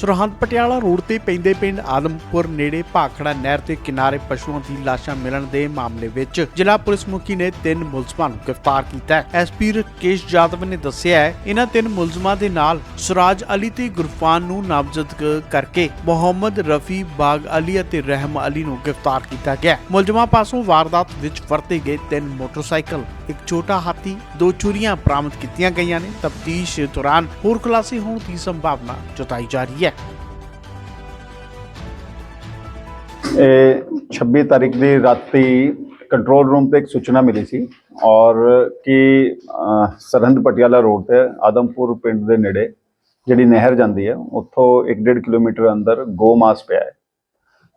Sirhind Patiala road ਤੇ ਪੈਂਦੇ ਪਿੰਡ ਆਦਮਪੁਰ ਨੇੜੇ ਭਾਖੜਾ ਨਹਿਰ ਦੇ ਕਿਨਾਰੇ ਪਸ਼ੂਆਂ ਦੀ ਲਾਸ਼ਾਂ ਮਿਲਣ ਦੇ ਮਾਮਲੇ ਵਿੱਚ ਜ਼ਿਲ੍ਹਾ ਪੁਲਿਸ ਮੁਖੀ ਨੇ ਤਿੰਨ ਮੁਲਜ਼ਮਾਂ ਨੂੰ ਗ੍ਰਿਫਤਾਰ ਕੀਤਾ ਹੈ। ਐਸਪੀ ਰਕੇਸ਼ ਜਾਦਵ ਨੇ ਦੱਸਿਆ ਹੈ ਇਹਨਾਂ ਤਿੰਨ ਮੁਲਜ਼ਮਾਂ ਦੇ ਨਾਲ ਸੁਰਾਜ ਅਲੀ ਤੇ ਗੁਰਫਾਨ ਨੂੰ ਨਾਮਜ਼ਦ ਕਰਕੇ ਮੁਹੰਮਦ ਰਫੀ, ਬਾਗ ਅਲੀ ਅਤੇ ਰਹਿਮ ਅਲੀ ਨੂੰ ਗ੍ਰਿਫਤਾਰ ਕੀਤਾ ਗਿਆ ਮੁਲਜ਼ਮਾਂ ਪਾਸੋਂ ਵਾਰਦਾਤ ਵਿੱਚ ਵਰਤੇ ਗਏ ਤਿੰਨ ਮੋਟਰਸਾਈਕਲ, ਇੱਕ ਛੋਟਾ ਹਾਥੀ, ਦੋ ਚੂਰੀਆਂ ਬਰਾਮਦ ਕੀਤੀਆਂ ਗਈਆਂ ਨੇ। ਤਫਤੀਸ਼ ਦੌਰਾਨ ਹੋਰ ਖੁਲਾਸੇ ਹੋਣ ਦੀ ਸੰਭਾਵਨਾ ਜਤਾਈ ਜਾ ਰਹੀ ਹੈ। ਇਹ 26 ਤਾਰੀਖ ਦੀ ਰਾਤੀ ਕੰਟਰੋਲ ਰੂਮ ਤੇ ਇੱਕ ਸੂਚਨਾ ਮਿਲੀ ਸੀ ਔਰ ਕਿ ਅਹ, ਸਰਹੰਦ ਪਟਿਆਲਾ ਰੋਡ ਤੇ ਆਦਮਪੁਰ ਪਿੰਡ ਦੇ ਨੇੜੇ ਜਿਹੜੀ ਨਹਿਰ ਜਾਂਦੀ ਹੈ ਉੱਥੋਂ 1.5 ਕਿਲੋਮੀਟਰ ਅੰਦਰ ਗੋ ਮਾਸ ਪਿਆ ਹੈ।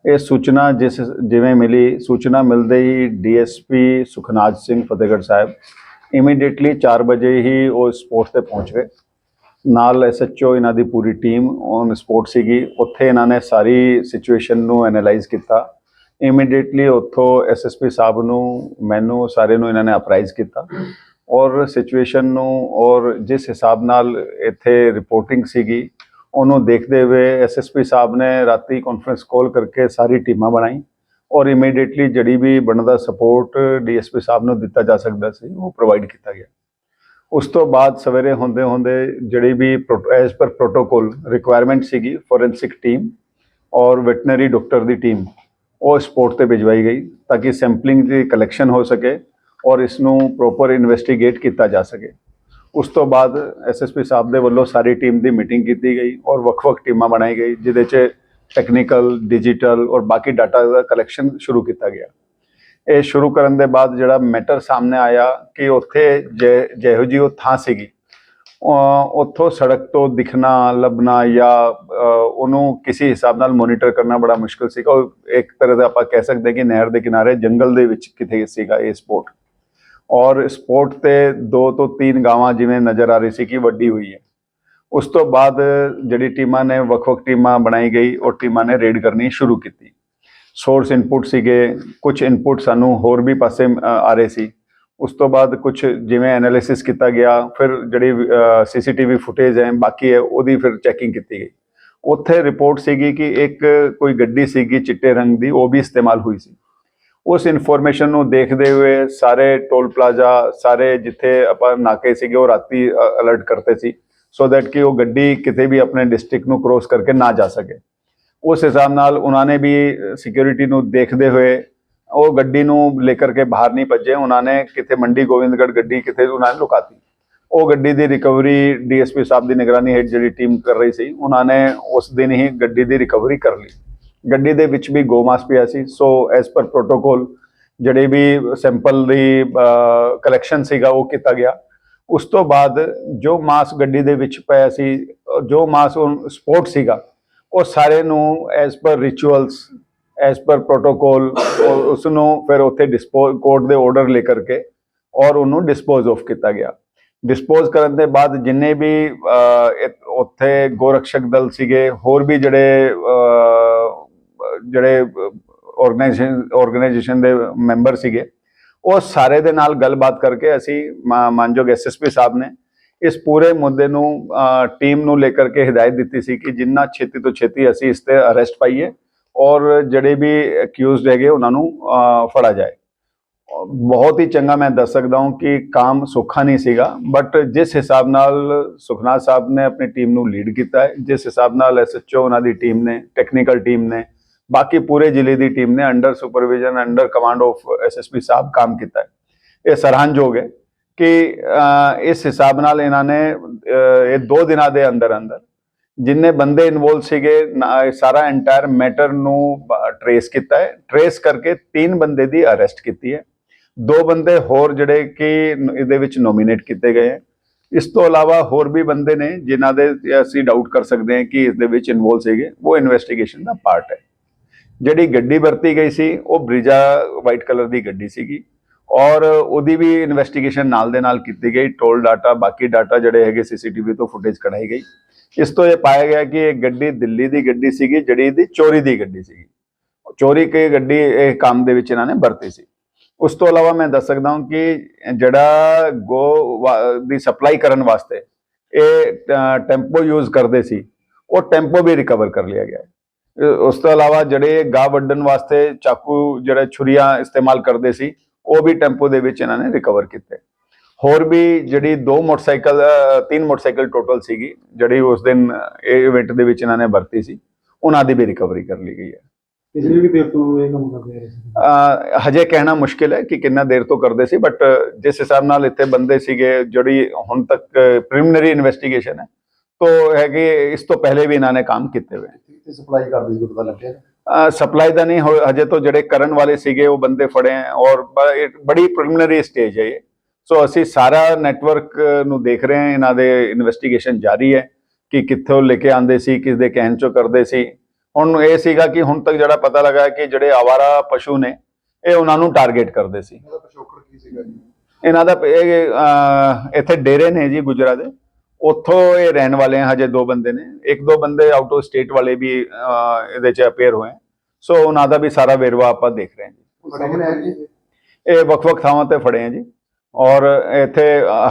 ਇਹ ਸੂਚਨਾ ਜਿਸ ਜਿਵੇਂ ਮਿਲੀ ਸੂਚਨਾ ਮਿਲਦੇ ਹੀ ਡੀਐਸਪੀ ਸੁਖਨਾਜ ਸਿੰਘ ਫਤਿਹਗੜ੍ਹ ਸਾਹਿਬ ਇਮੀਡੀਏਟਲੀ 4 ਵਜੇ ਹੀ ਉਹ ਸਪੋਰਟ ਤੇ ਪਹੁੰਚ ਗਏ। ਨਾਲ ਐਸਐਚਓ ਇਹਨਾਂ ਦੀ ਪੂਰੀ ਟੀਮ ਔਨ ਸਪੋਰਟ ਸੀਗੀ। ਉੱਥੇ ਇਹਨਾਂ ਨੇ ਸਾਰੀ ਸਿਚੁਏਸ਼ਨ ਨੂੰ ਐਨਾਲਾਈਜ਼ ਕੀਤਾ। ਇਮੀਡੀਏਟਲੀ ਉੱਥੋਂ ਐਸਐਸਪੀ ਸਾਹਿਬ ਨੂੰ, ਮੈਨੂੰ ਸਾਰੇ ਨੂੰ ਇਹਨਾਂ ਨੇ ਅਪਰਾਈਜ਼ ਕੀਤਾ। ਔਰ ਸਿਚੁਏਸ਼ਨ ਨੂੰ, ਔਰ ਜਿਸ ਹਿਸਾਬ ਨਾਲ ਇੱਥੇ ਰਿਪੋਰਟਿੰਗ ਸੀਗੀ, ਉਹਨੂੰ ਦੇਖਦੇ ਹੋਏ ਐਸਐਸਪੀ ਸਾਹਿਬ ਨੇ ਰਾਤੀ ਕਾਨਫਰੰਸ ਕਾਲ ਕਰਕੇ ਸਾਰੀ ਟੀਮਾਂ ਬਣਾਈ। ਔਰ ਇਮੀਡੀਏਟਲੀ ਜਿਹੜੀ ਵੀ ਬਣਦਾ ਸਪੋਰਟ ਡੀਐਸਪੀ ਸਾਹਿਬ ਨੂੰ ਦਿੱਤਾ ਜਾ ਸਕਦਾ ਸੀ, ਉਹ ਪ੍ਰੋਵਾਈਡ ਕੀਤਾ ਗਿਆ। ਉਸ ਤੋਂ ਬਾਅਦ ਸਵੇਰੇ ਹੁੰਦੇ ਹੁੰਦੇ ਜਿਹੜੀ ਵੀ ਐਸ ਪਰ ਪ੍ਰੋਟੋਕੋਲ ਰਿਕੁਆਇਰਮੈਂਟ ਸੀਗੀ ਫੋਰੈਂਸਿਕ ਟੀਮ ਔਰ ਵੈਟਨਰੀ ਡਾਕਟਰ ਦੀ ਟੀਮ ਉਹ ਸਪੋਰਟ ਤੇ ਭਿਜਵਾਈ ਗਈ ਤਾਂ ਕਿ ਸੈਂਪਲਿੰਗ ਦੀ ਕਲੈਕਸ਼ਨ ਹੋ ਸਕੇ ਔਰ ਇਸ ਨੂੰ ਪ੍ਰੋਪਰ ਇਨਵੈਸਟੀਗੇਟ ਕੀਤਾ ਜਾ ਸਕੇ। ਉਸ ਤੋਂ ਬਾਅਦ ਐਸਐਸਪੀ ਸਾਹਿਬ ਦੇ ਵੱਲੋਂ ਸਾਰੀ ਟੀਮ ਦੀ ਮੀਟਿੰਗ ਕੀਤੀ ਗਈ ਔਰ ਵੱਖ-ਵੱਖ ਟੀਮਾਂ ਬਣਾਈ ਗਈ, ਜਿਹਦੇ 'ਚ ਟੈਕਨੀਕਲ ਡਿਜੀਟਲ ਔਰ ਬਾਕੀ ਡਾਟਾ ਦਾ ਕਲੈਕਸ਼ਨ ਸ਼ੁਰੂ ਕੀਤਾ ਗਿਆ। ਇਹ ਸ਼ੁਰੂ ਕਰਨ ਦੇ ਬਾਅਦ ਜਿਹੜਾ ਮੈਟਰ ਸਾਹਮਣੇ ਆਇਆ ਕਿ ਉੱਥੇ ਜੇ- ਜਿਹੋ ਜਿਹੀ ਉਹ ਥਾਂ ਸੀਗੀ ਉੱਥੋਂ ਸੜਕ ਤੋਂ ਦਿਖਣਾ, ਲੱਭਣਾ ਜਾਂ ਉਹਨੂੰ ਕਿਸੇ ਹਿਸਾਬ ਨਾਲ ਮੋਨੀਟਰ ਕਰਨਾ ਬੜਾ ਮੁਸ਼ਕਲ ਸੀਗਾ। ਉਹ ਇੱਕ ਤਰ੍ਹਾਂ ਦਾ ਆਪਾਂ ਕਹਿ ਸਕਦੇ ਹਾਂ ਕਿ ਨਹਿਰ ਦੇ ਕਿਨਾਰੇ, ਜੰਗਲ ਦੇ ਵਿੱਚ ਕਿਤੇ ਸੀਗਾ ਇਹ ਸਪੋਰਟ ਔਰ ਸਪੋਰਟ ਤੇ ਦੋ ਤੋਂ ਤਿੰਨ ਗਾਵਾਂ ਜਿਵੇਂ ਨਜ਼ਰ ਆ ਰਹੀ ਸੀ ਕਿ ਵੱਡੀ ਹੋਈ ਹੈ। ਉਸ ਤੋਂ ਬਾਅਦ ਜਿਹੜੀ ਟੀਮਾਂ ਨੇ, ਵੱਖ-ਵੱਖ ਟੀਮਾਂ ਬਣਾਈ ਗਈ, ਉਹ ਟੀਮਾਂ ਨੇ ਰੇਡ ਕਰਨੀ ਸ਼ੁਰੂ ਕੀਤੀ। ਸੋਰਸ ਇਨਪੁਟ ਸੀਗੇ ਕੁਝ ਇਨਪੁਟ ਸਾਨੂੰ ਹੋਰ ਵੀ ਪਾਸੇ ਆ ਰਹੇ ਸੀ। ਉਸ ਤੋਂ ਬਾਅਦ ਕੁਝ ਜਿਵੇਂ ਐਨਾਲਿਸਿਸ ਕੀਤਾ ਗਿਆ, ਫਿਰ ਜਿਹੜੀ ਸੀਸੀਟੀਵੀ ਫੁਟੇਜ ਹੈ, ਬਾਕੀ ਹੈ, ਉਹਦੀ ਫਿਰ ਚੈਕਿੰਗ ਕੀਤੀ ਗਈ। ਉੱਥੇ ਰਿਪੋਰਟ ਸੀਗੀ ਕਿ ਇੱਕ ਕੋਈ ਗੱਡੀ ਸੀਗੀ ਚਿੱਟੇ ਰੰਗ ਦੀ, ਉਹ ਵੀ ਇਸਤੇਮਾਲ ਹੋਈ ਸੀ। ਉਸ ਇਨਫੋਰਮੇਸ਼ਨ ਨੂੰ ਦੇਖਦੇ ਹੋਏ ਸਾਰੇ ਟੋਲ ਪਲਾਜ਼ਾ ਸਾਰੇ ਜਿੱਥੇ ਆਪਾਂ ਨਾਕੇ ਸੀਗੇ, ਉਹ ਰਾਤੀ ਅਲਰਟ ਕਰਤੇ ਸੀ ਸੋ ਦੈਟ ਕਿ ਉਹ ਗੱਡੀ ਕਿਤੇ ਵੀ ਆਪਣੇ ਡਿਸਟ੍ਰਿਕਟ ਨੂੰ ਕ੍ਰੋਸ ਕਰਕੇ ਨਾ ਜਾ ਸਕੇ। ਉਸ ਹਿਸਾਬ ਨਾਲ ਉਹਨਾਂ ਨੇ ਵੀ ਸਿਕਿਉਰਿਟੀ ਨੂੰ ਦੇਖਦੇ ਹੋਏ ਉਹ ਗੱਡੀ ਨੂੰ ਲੈ ਕਰਕੇ ਬਾਹਰ ਨਹੀਂ ਭੱਜੇ। ਉਹਨਾਂ ਨੇ ਕਿਤੇ ਮੰਡੀ ਗੋਬਿੰਦਗੜ੍ਹ ਗੱਡੀ ਕਿਤੇ ਉਹਨਾਂ ਨੇ ਲੁਕਾਤੀ। ਉਹ ਗੱਡੀ ਦੀ ਰਿਕਵਰੀ ਡੀਐਸਪੀ ਸਾਹਿਬ ਦੀ ਨਿਗਰਾਨੀ ਹੇਠ ਜਿਹੜੀ ਟੀਮ ਕਰ ਰਹੀ ਸੀ, ਉਹਨਾਂ ਨੇ ਉਸ ਦਿਨ ਹੀ ਗੱਡੀ ਦੀ ਰਿਕਵਰੀ ਕਰ ਲਈ। ਗੱਡੀ ਦੇ ਵਿੱਚ ਵੀ ਗੋਮਾਸ ਪਿਆ ਸੀ। ਸੋ ਐਸ ਪਰ ਪ੍ਰੋਟੋਕੋਲ ਜਿਹੜੇ ਵੀ ਸੈਂਪਲ ਦੀ ਕਲੈਕਸ਼ਨ ਸੀਗਾ, ਉਹ ਕੀਤਾ ਗਿਆ। ਉਸ ਤੋਂ ਬਾਅਦ ਜੋ ਮਾਸ ਗੱਡੀ ਦੇ ਵਿੱਚ ਪਿਆ ਸੀ, ਜੋ ਮਾਸ ਸਪੋਰਟ ਸੀਗਾ ਉਹ ਸਾਰੇ ਨੂੰ as per rituals S per protocol ਉਸ ਨੂੰ ਫਿਰ ਉੱਥੇ ਡਿਸਪੋਜ਼ ਕੋਰਟ ਦੇ ਆਰਡਰ ਲੈ ਕਰਕੇ ਔਰ ਉਹਨੂੰ ਡਿਸਪੋਜ਼ ਆਫ ਕੀਤਾ ਗਿਆ। ਡਿਸਪੋਜ਼ ਕਰਨ ਦੇ ਬਾਅਦ ਜਿੰਨੇ ਵੀ ਅਹ, ਇਹ- ਉੱਥੇ ਗੋਰਖਸ਼ਕ ਦਲ ਸੀਗੇ ਹੋਰ ਵੀ ਜਿਹੜੇ ਜਿਹੜੇ ਆਰਗੇਨਾਈਜੇਸ਼ਨ ਆਰਗੇਨਾਈਜੇਸ਼ਨ ਦੇ ਮੈਂਬਰ ਸੀਗੇ ਉਹ ਸਾਰੇ ਦੇ ਨਾਲ ਗੱਲਬਾਤ ਕਰਕੇ ਅਸੀਂ ਮਾ- ਮਾਨਯੋਗ ਐਸਐਸਪੀ ਸਾਹਿਬ ਨੇ ਇਸ ਪੂਰੇ ਮੁੱਦੇ ਨੂੰ ਟੀਮ ਨੂੰ ਲੈ ਕਰਕੇ ਹਦਾਇਤ ਦਿੱਤੀ ਸੀ ਕਿ ਜਿੰਨਾ ਛੇਤੀ ਤੋਂ ਛੇਤੀ ਅਸੀਂ ਇਸ ਤੇ ਅਰੈਸਟ ਪਾਈਏ ਔਰ ਜਿਹੜੇ ਵੀ ਅਕਿਊਜ਼ਡ ਹੈਗੇ ਉਹਨਾਂ ਨੂੰ ਅਹ, ਫੜਾ ਜਾਏ। ਬਹੁਤ ਹੀ ਚੰਗਾ ਮੈਂ ਦੱਸ ਸਕਦਾ ਹਾਂ ਕਿ ਕੰਮ ਸੌਖਾ ਨਹੀਂ ਸੀਗਾ ਬਟ ਜਿਸ ਹਿਸਾਬ ਨਾਲ ਸੁਖਨਾ ਸਾਹਿਬ ਨੇ ਆਪਣੀ ਟੀਮ ਨੂੰ ਲੀਡ ਕੀਤਾ ਹੈ ਜਿਸ ਹਿਸਾਬ ਨਾਲ ਐਸਐਚਓ ਉਹਨਾਂ ਦੀ ਟੀਮ ਨੇ ਟੈਕਨੀਕਲ ਟੀਮ ਨੇ ਬਾਕੀ ਪੂਰੇ ਜ਼ਿਲ੍ਹੇ ਦੀ ਟੀਮ ਨੇ under supervision under command of SSP Sahib ਕੰਮ ਕੀਤਾ ਹੈ। ਇਹ ਸਰਾਹਨਯੋਗ ਹੈ ਕਿ ਇਸ ਹਿਸਾਬ ਨਾਲ ਇਹਨਾਂ ਨੇ ਇਹ ਦੋ ਦਿਨਾਂ ਦੇ ਅੰਦਰ ਅੰਦਰ ਜਿੰਨੇ ਬੰਦੇ ਇਨਵੋਲ ਸੀਗੇ ਸਾਰਾ ਐਂਟਾਇਰ ਮੈਟਰ ਨੂੰ ਟਰੇਸ ਕੀਤਾ ਹੈ। ਟਰੇਸ ਕਰਕੇ ਤਿੰਨ ਬੰਦੇ ਦੀ ਅਰੈਸਟ ਕੀਤੀ ਹੈ। ਦੋ ਬੰਦੇ ਹੋਰ ਜਿਹੜੇ ਕਿ ਇਹਦੇ ਵਿੱਚ ਨੋਮੀਨੇਟ ਕੀਤੇ ਗਏ ਹੈ। ਇਸ ਤੋਂ ਇਲਾਵਾ ਹੋਰ ਵੀ ਬੰਦੇ ਨੇ ਜਿਨ੍ਹਾਂ ਦੇ ਅਸੀਂ ਡਾਊਟ ਕਰ ਸਕਦੇ ਹਾਂ ਕਿ ਇਸ ਦੇ ਵਿੱਚ ਇਨਵੋਲ ਸੀਗੇ, ਉਹ ਇਨਵੈਸਟੀਗੇਸ਼ਨ ਦਾ ਪਾਰਟ ਹੈ। ਜਿਹੜੀ ਗੱਡੀ ਵਰਤੀ ਗਈ ਸੀ, ਉਹ ਬ੍ਰਿਜਾ ਵਾਈਟ ਕਲਰ ਦੀ ਗੱਡੀ ਸੀਗੀ। ਔਰ ਉਹਦੀ ਵੀ ਇਨਵੈਸਟੀਗੇਸ਼ਨ ਨਾਲ ਦੇ ਨਾਲ ਕੀਤੀ ਗਈ ਟੋਲ ਡਾਟਾ ਬਾਕੀ ਡਾਟਾ ਜਿਹੜੇ ਹੈਗੇ ਸੀਸੀਟੀਵੀ ਤੋਂ ਫੁਟੇਜ ਕਢਾਈ ਗਈ। ਇਸ ਤੋਂ ਇਹ ਪਾਇਆ ਗਿਆ ਕਿ ਇਹ ਗੱਡੀ ਦਿੱਲੀ ਦੀ ਗੱਡੀ ਸੀਗੀ, ਜਿਹੜੀ ਇਹਦੀ ਚੋਰੀ ਦੀ ਗੱਡੀ ਸੀਗੀ। ਚੋਰੀ ਕੀ ਗੱਡੀ ਇਹ ਕੰਮ ਦੇ ਵਿੱਚ ਇਹਨਾਂ ਨੇ ਵਰਤੀ ਸੀ। ਉਸ ਤੋਂ ਇਲਾਵਾ ਮੈਂ ਦੱਸ ਸਕਦਾ ਹਾਂ ਕਿ ਜਿਹੜਾ ਗੋ ਵਾ- ਦੀ ਸਪਲਾਈ ਕਰਨ ਵਾਸਤੇ ਇਹ ਟੈਂਪੋ ਯੂਜ਼ ਕਰਦੇ ਸੀ, ਉਹ ਟੈਂਪੋ ਵੀ ਰਿਕਵਰ ਕਰ ਲਿਆ ਗਿਆ। ਉਸ ਤੋਂ ਇਲਾਵਾ ਜਿਹੜੇ ਗਾਹ ਵੱਢਣ ਵਾਸਤੇ ਚਾਕੂ, ਜਿਹੜੇ ਛੁਰੀਆਂ ਇਸਤੇਮਾਲ ਕਰਦੇ ਸੀ ਉਹ ਵੀ ਟੈਂਪੋ ਦੇ ਵਿੱਚ ਇਹਨਾਂ ਨੇ ਰਿਕਵਰ ਕੀਤੇ। ਹੋਰ ਵੀ ਜਿਹੜੀ ਦੋ ਮੋਟਰਸਾਈਕਲ ਤਿੰਨ ਮੋਟਰਸਾਈਕਲ ਟੋਟਲ ਸੀਗੀ ਜਿਹੜੀ ਉਸ ਦਿਨ ਇਹ ਇਵੈਂਟ ਦੇ ਵਿੱਚ ਇਹਨਾਂ ਨੇ ਵਰਤੀ ਸੀ ਉਹਨਾਂ ਦੀ ਵੀ ਰਿਕਵਰੀ ਕਰ ਲਈ ਗਈ ਹੈ। ਪਿਛਲੇ ਵੀ ਦੇਰ ਤੋਂ ਇਹ ਕੰਮ ਕਰਦੇ ਆ ਰਹੇ ਸੀ। ਅਹ ਹਜੇ ਕਹਿਣਾ ਮੁਸ਼ਕਿਲ ਹੈ ਕਿ ਕਿੰਨਾ ਦੇਰ ਤੋਂ ਕਰਦੇ ਸੀ ਬਟ ਜਿਸ ਹਿਸਾਬ ਨਾਲ ਇੱਥੇ ਬੰਦੇ ਸੀਗੇ ਜਿਹੜੀ ਹੁਣ ਤੱਕ ਪ੍ਰੀਲਿਮਿਨਰੀ ਇਨਵੈਸਟੀਗੇਸ਼ਨ ਹੈ ਤੋ ਹੈ ਕਿ ਇਸ ਤੋਂ ਪਹਿਲੇ ਵੀ ਇਹਨਾਂ ਨੇ ਕੰਮ ਕੀਤੇ ਹੋਏ। ਸਪਲਾਈ ਕਰਦੇ ਸੀ ਪਤਾ ਲੱਗਿਆ। ਸਪਲਾਈ ਦਾ ਨਹੀਂ ਹੋ- ਹਜੇ ਤੋਂ ਜਿਹੜੇ ਕਰਨ ਵਾਲੇ ਸੀਗੇ ਉਹ ਬੰਦੇ ਫੜੇ ਹੈ ਔਰ ਬੜੀ ਪ੍ਰੀਲਿਮਿਨਰੀ ਸਟੇਜ ਹੈ ਇਹ। ਸੋ ਅਸੀਂ ਸਾਰਾ ਨੈਟਵਰਕ ਨੂੰ ਦੇਖ ਰਹੇ ਹਾਂ ਇਹਨਾਂ ਦੇ ਇਨਵੈਸਟੀਗੇਸ਼ਨ ਜਾਰੀ ਹੈ ਕਿ ਕਿੱਥੋਂ ਲੈ ਕੇ ਆਂਦੇ ਸੀ ਕਿਸ ਦੇ ਕਹਿਣ ਚੋਂ ਕਰਦੇ ਸੀ। ਹੁਣ ਇਹ ਸੀਗਾ ਕਿ ਹੁਣ ਤੱਕ ਜਿਹੜਾ ਪਤਾ ਲੱਗਾ ਕਿ ਜਿਹੜੇ ਆਵਾਰਾ ਪਸ਼ੂ ਨੇ ਇਹ ਉਹਨਾਂ ਨੂੰ ਟਾਰਗੇਟ ਕਰਦੇ ਸੀ। ਇਹਦਾ ਪਿਛੋਕੜ ਕੀ ਸੀਗਾ ਜੀ? ਇਹਨਾਂ ਦਾ ਇੱਥੇ ਡੇਰੇ ਨੇ ਜੀ ਗੁਜਰਾ ਦੇ। ਉੱਥੋਂ ਇਹ ਰਹਿਣ ਵਾਲੇ ਆ ਹਜੇ ਦੋ ਬੰਦੇ ਨੇ। ਇੱਕ ਦੋ ਬੰਦੇ ਆਊਟ ਆਫ ਸਟੇਟ ਵਾਲੇ ਵੀ ਇਹਦੇ ਚ ਅਪੇਅਰ ਹੋਏ। ਸੋ ਉਹਨਾਂ ਦਾ ਵੀ ਸਾਰਾ ਵੇਰਵਾ ਆਪਾਂ ਦੇਖ ਰਹੇ ਹਾਂ ਜੀ? ਇਹ ਵੱਖ-ਵੱਖ ਥਾਵਾਂ ਤੇ ਫੜੇ ਆ ਜੀ। ਔਰ ਇੱਥੇ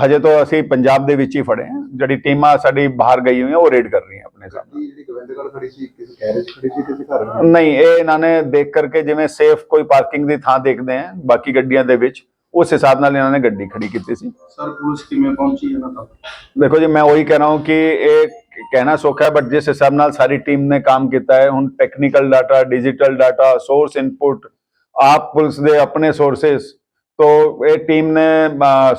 ਹਜੇ ਤੋਂ ਅਸੀਂ ਪੰਜਾਬ ਦੇ ਵਿੱਚ ਹੀ ਫੜੇ ਆ। ਜਿਹੜੀ ਟੀਮਾਂ ਸਾਡੀ ਬਾਹਰ ਗਈ ਹੋਈਆਂ ਉਹ ਰੇਡ ਕਰ ਰਹੀਆਂ ਆਪਣੇ ਸਾਹਮਣੇ ਜਿਹੜੀ ਗੋਬਿੰਦਗੜ੍ਹ ਖੜੀ ਸੀ ਕਿਸੇ ਗੈਰੇਜ ਖੜੀ ਸੀ ਕਿਸੇ ਘਰ ਨਹੀਂ ਇਹ ਇਹਨਾਂ ਨੇ ਦੇਖ ਕਰਕੇ ਜਿਵੇਂ ਸੇਫ ਕੋਈ ਪਾਰਕਿੰਗ ਦੀ ਥਾਂ ਦੇਖਦੇ ਆ ਬਾਕੀ ਗੱਡੀਆਂ ਦੇ ਵਿੱਚ। ਉਸ ਹਿਸਾਬ ਨਾਲ ਇਹਨਾਂ ਨੇ ਗੱਡੀ ਖੜੀ ਕੀਤੀ ਸੀ। ਸਰ ਪੁਲਿਸ ਕਿਵੇਂ ਪਹੁੰਚੀ ਇਹਨਾਂ ਤੱਕ? ਦੇਖੋ ਜੀ ਮੈਂ ਉਹੀ ਕਹਿ ਰਹਾ ਹੂੰ ਕਿ ਇਹ ਕਹਿਣਾ ਸੌਖਾ ਹੈ ਬਟ ਜਿਸ ਹਿਸਾਬ ਨਾਲ ਸਾਰੀ ਟੀਮ ਨੇ ਕੰਮ ਕੀਤਾ ਹੈ ਹੁਣ technical data digital data source input ਆਪ ਪੁਲਿਸ ਦੇ ਆਪਣੇ ਸੋਰਸਸ तो ਇਹ ਟੀਮ ਨੇ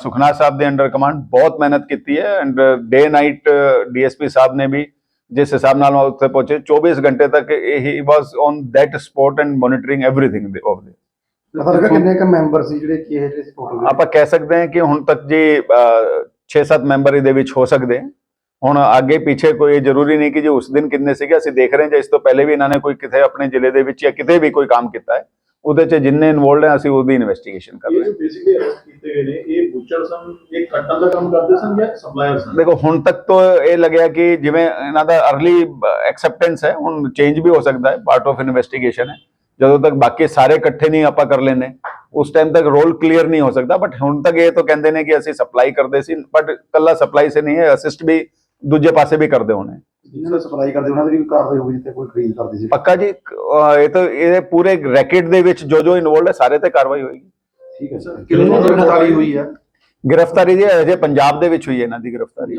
ਸੁਖਨਾ ਸਾਹਿਬ ਦੇ ਅੰਡਰ ਕਮਾਂਡ ਬਹੁਤ ਮਿਹਨਤ ਕੀਤੀ ਹੈ and day night DSP Sahib ਨੇ ਵੀ ਜਿਸ ਹਿਸਾਬ ਨਾਲ ਉੱਥੇ ਪਹੁੰਚੇ 24 ਘੰਟੇ ਤੱਕ ਹੀ was on that spot and monitoring everything of ਦੇ ਪਤਾ ਲੱਗਾ ਕਿੰਨੇ ਕ ਮੈਂਬਰ ਸੀ ਜਿਹੜੇ ਕੀ ਇਹ ਜਿਹੜੇ ਸੀ ਟੋਟਲ ਆਪਾਂ ਕਹਿ ਸਕਦੇ ਹਾਂ ਕਿ ਹੁਣ ਤੱਕ ਜੀ 6-7 ਮੈਂਬਰ ਇਹਦੇ ਵਿੱਚ ਹੋ ਸਕਦੇ ਹੁਣ ਅੱਗੇ ਪਿੱਛੇ ਕੋਈ ਜ਼ਰੂਰੀ ਨਹੀਂ ਕਿ ਜੀ ਉਸ ਦਿਨ ਕਿੰਨੇ ਸੀਗੇ ਅਸੀਂ ਦੇਖ ਰਹੇ ਹਾਂ ਜੇ ਇਸ ਤੋਂ ਪਹਿਲੇ ਵੀ ਇਹਨਾਂ ਨੇ ਕੋਈ ਕਿਤੇ ਆਪਣੇ ਜ਼ਿਲ੍ਹੇ ਦੇ ਵਿੱਚ ਜਾਂ ਕਿਤੇ ਵੀ ਕੋਈ ਕੰਮ ਕੀਤਾ ਹੈ ਉਹਦੇ 'ਚ ਜਿੰਨੇ ਇਨਵੋਲਡ ਹੈ ਅਸੀਂ ਉਹਦੀ ਇਨਵੈਸਟੀਗੇਸ਼ਨ ਕਰ ਰਹੇ ਇਹ ਜੋ ਬੇਸਿਕਲੀ ਅਰੈਸਟ ਕੀਤੇ ਗਏ ਨੇ ਇਹ ਬੁੱਚਰ ਸਨ ਇਹ ਕੱਟਣ ਦਾ ਕੰਮ ਕਰਦੇ ਸਨ ਜਾਂ ਸਪਲਾਇਰ ਹਾਂ ਸਨ? ਦੇਖੋ ਹੁਣ ਤੱਕ ਤੋਂ ਇਹ ਲੱਗਿਆ ਕਿ ਜਿਵੇਂ ਇਹਨਾਂ ਦਾ अर्ਲੀ ਐਕਸੈਪਟੈਂਸ ਹੈ ਹੁਣ ਚੇਂਜ ਵੀ ਹੋ ਸਕਦਾ ਹੈ ਪਾਰਟ ਆਫ ਇਨਵੈਸਟੀਗੇਸ਼ਨ ਹੈ। ਜਦੋਂ ਤੱਕ ਬਾਕੀ ਸਾਰੇ ਇਕੱਠੇ ਨਹੀਂ ਆਪਾਂ ਕਰ ਲੈਂਦੇ ਉਸ ਟਾਈਮ ਤੱਕ ਰੋਲ ਕਲੀਅਰ ਨਹੀਂ ਹੋ ਸਕਦਾ ਬਟ ਹੁਣ ਤੱਕ ਇਹ ਤਾਂ ਕਹਿੰਦੇ ਨੇ ਕਿ ਅਸੀਂ ਸਪਲਾਈ ਕਰਦੇ ਸੀ ਬਟ ਕੱਲਾ ਸਪਲਾਈ ਸੇ ਨਹੀਂ ਹੈ ਅਸਿਸਟ ਵੀ ਦੂਜੇ ਪਾਸੇ ਵੀ ਕਰਦੇ ਹੋਣੇ। ਜਿਹਨਾਂ ਨੇ ਸਪਲਾਈ ਕਰਦੇ ਉਹਨਾਂ ਦੀ ਵੀ ਕਾਰਵਾਈ ਹੋਈ ਜਿੱਥੇ ਕੋਈ ਖਰੀਦ ਕਰਦੀ ਸੀ। ਪੱਕਾ ਜੀ ਇਹ ਤਾਂ ਇਹਦੇ ਪੂਰੇ ਰੈਕੇਟ ਦੇ ਵਿੱਚ ਜੋ ਜੋ ਇਨਵੋਲਡ ਹੈ ਸਾਰੇ ਤੇ ਕਾਰਵਾਈ ਹੋਏਗੀ। ਠੀਕ ਹੈ ਸਰ ਕਿੰਨੇ ਗ੍ਰਿਫਤਾਰੀ ਹੋਈ ਹੈ? ਗ੍ਰਿਫਤਾਰੀ ਜੀ ਅਜੇ ਪੰਜਾਬ ਦੇ ਵਿੱਚ ਹੋਈ ਹੈ ਇਹਨਾਂ ਦੀ ਗ੍ਰਿਫਤਾਰੀ।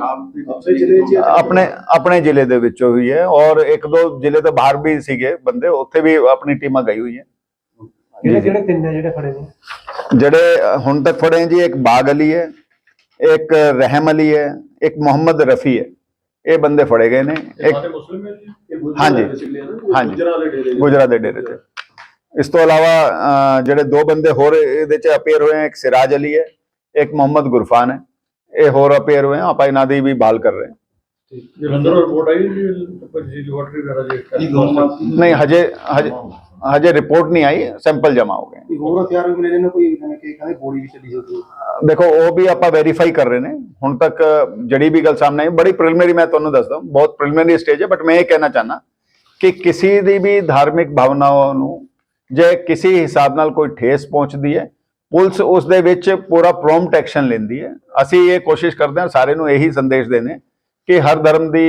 ਆਪਣੇ ਆਪਣੇ ਜ਼ਿਲ੍ਹੇ ਦੇ ਵਿੱਚ ਹੋਈ ਹੈ ਔਰ ਇੱਕ ਦੋ ਜ਼ਿਲ੍ਹੇ ਤੋਂ ਬਾਹਰ ਵੀ ਸੀਗੇ ਬੰਦੇ ਉੱਥੇ ਵੀ ਆਪਣੀ ਟੀਮਾਂ ਗਈ ਹੋਈ ਹੈ। ਤਿੰਨ ਜਿਹੜੇ ਨੇ? ਹੁਣ ਤੱਕ ਫੜੇ ਜੀ ਇੱਕ ਬਾਗ ਅਲੀ ਹੈ ਇੱਕ ਰਹਿਮ ਅਲੀ ਹੈ ਇੱਕ ਮੁਹੰਮਦ ਰਫੀ ਹੈ। ਇਹ ਬੰਦੇ ਫੜੇ ਗਏ ਨੇ। ਇੱਕ ਹਾਂਜੀ। ਹਾਂਜੀ। ਗੁੱਜਰਾਂ ਦੇ ਡੇਰੇ ਤੇ। ਇਸ ਤੋਂ ਇਲਾਵਾ ਜਿਹੜੇ ਦੋ ਬੰਦੇ ਹੋਰ ਇਹਦੇ ਚ ਅਪੀਅਰ ਹੋਏ ਇੱਕ ਸਿਰਾਜ ਅਲੀ ਹੈ ਇੱਕ ਮੁਹੰਮਦ ਗੁਰਫਾਨ ਹੈ ਇਹ ਹੋਰ ਅਪੀਅਰ ਹੋਏ ਹੈ ਆਪਾਂ ਇਹਨਾਂ ਦੀ ਵੀ ਬਾਲ ਕਰ ਰਹੇ ਹਾਂ ਜਲੰਧਰ ਰਿਪੋਰਟ ਆਈ ਜੀ ਜੀ ਲੋਟਰੀ ਵਗੈਰਾ ਜੇ ਕੀ ਗੌਰਮੈਂਟ ਨਹੀਂ ਹਜੇ ਹਜੇ ਹਜੇ ਰਿਪੋਰਟ ਨਹੀਂ ਆਈ ਸੈਂਪਲ ਜਮਾ ਹੋ ਗਏ ਕੋਈ ਹੋਰ ਹਥਿਆਰ ਵੀ ਮਿਲੇ ਨੇ ਕੋਈ ਜਿਵੇਂ ਕਿ ਕਹਿੰਦੇ ਗੋਲੀ ਵੀ ਚੱਲੀ ਸੀ ਉੱਥੇ ਦੇਖੋ ਉਹ ਵੀ ਆਪਾਂ ਵੈਰੀਫਾਈ ਕਰ ਰਹੇ ਨੇ ਹੁਣ ਤੱਕ ਜਿਹੜੀ ਵੀ ਗੱਲ ਸਾਹਮਣੇ ਆਈ ਬੜੀ ਪ੍ਰੀਲਿਮਿਨਰੀ ਮੈਂ ਤੁਹਾਨੂੰ ਦੱਸਦਾ ਹੂੰ ਬਹੁਤ ਪ੍ਰੀਲਿਮਿਨਰੀ ਸਟੇਜ ਹੈ ਬਟ ਮੈਂ ਇਹ ਕਹਿਣਾ ਚਾਹਨਾ ਕਿ ਕਿਸੇ ਦੀ ਵੀ ਧਾਰਮਿਕ ਭਾਵਨਾਵਾਂ ਨੂੰ ਜੇ ਕਿਸੇ ਹਿਸਾਬ ਨਾਲ ਕੋਈ ਠੇਸ ਪਹੁੰਚਦੀ ਹੈ ਪੁਲਿਸ ਉਸ ਦੇ ਵਿੱਚ ਪੂਰਾ ਪ੍ਰੋਮਟ ਐਕਸ਼ਨ ਲੈਂਦੀ ਹੈ। ਅਸੀਂ ਇਹ ਕੋਸ਼ਿਸ਼ ਕਰਦੇ ਹਾਂ, ਸਾਰੇ ਨੂੰ ਇਹੀ ਸੰਦੇਸ਼ ਦੇਣੇ ਕਿ ਹਰ ਧਰਮ ਦੀ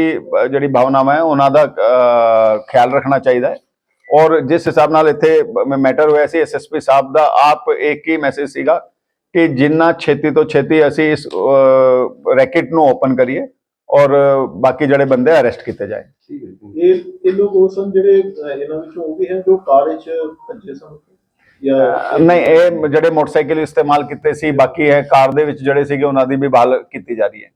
ਜਿਹੜੀ ਭਾਵਨਾਵਾਂ ਹੈ, ਉਹਨਾਂ ਦਾ ਖਿਆਲ ਰੱਖਣਾ ਚਾਹੀਦਾ ਹੈ। ਔਰ ਜਿਸ ਹਿਸਾਬ ਨਾਲ ਇੱਥੇ ਮੈਟਰ ਹੋਇਆ ਸੀ ਐਸਐਸਪੀ ਸਾਹਿਬ ਦਾ ਆਪ ਇੱਕ ਹੀ ਮੈਸੇਜ ਸੀਗਾ ਕਿ ਜਿੰਨਾ ਛੇਤੀ ਤੋਂ ਛੇਤੀ ਅਸੀਂ ਇਸ ਰੈਕਟ ਨੂੰ ਓਪਨ ਕਰੀਏ ਔਰ ਬਾਕੀ ਜਿਹੜੇ ਬੰਦੇ ਅਰੈਸਟ ਕੀਤੇ ਜਾਏ। ਇਹ ਇਹ ਲੋਕ ਉਹ ਸਨ ਜਿਹੜੇ ਇਹਨਾਂ ਵਿੱਚੋਂ ਉਹ ਵੀ ਹੈ ਜੋ ਕਾਰ ਵਿੱਚ ਭੱਜੇ ਸਨ। ਨਹੀਂ, ਇਹ ਜਿਹੜੇ ਮੋਟਰਸਾਈਕਲ ਇਸਤੇਮਾਲ ਕੀਤੇ ਸੀ, ਬਾਕੀ ਇਹ ਕਾਰ ਦੇ ਵਿੱਚ ਜਿਹੜੇ ਸੀਗੇ, ਉਹਨਾਂ ਦੀ ਵੀ ਬਹਾਲ ਕੀਤੀ ਜਾ ਰਹੀ ਹੈ।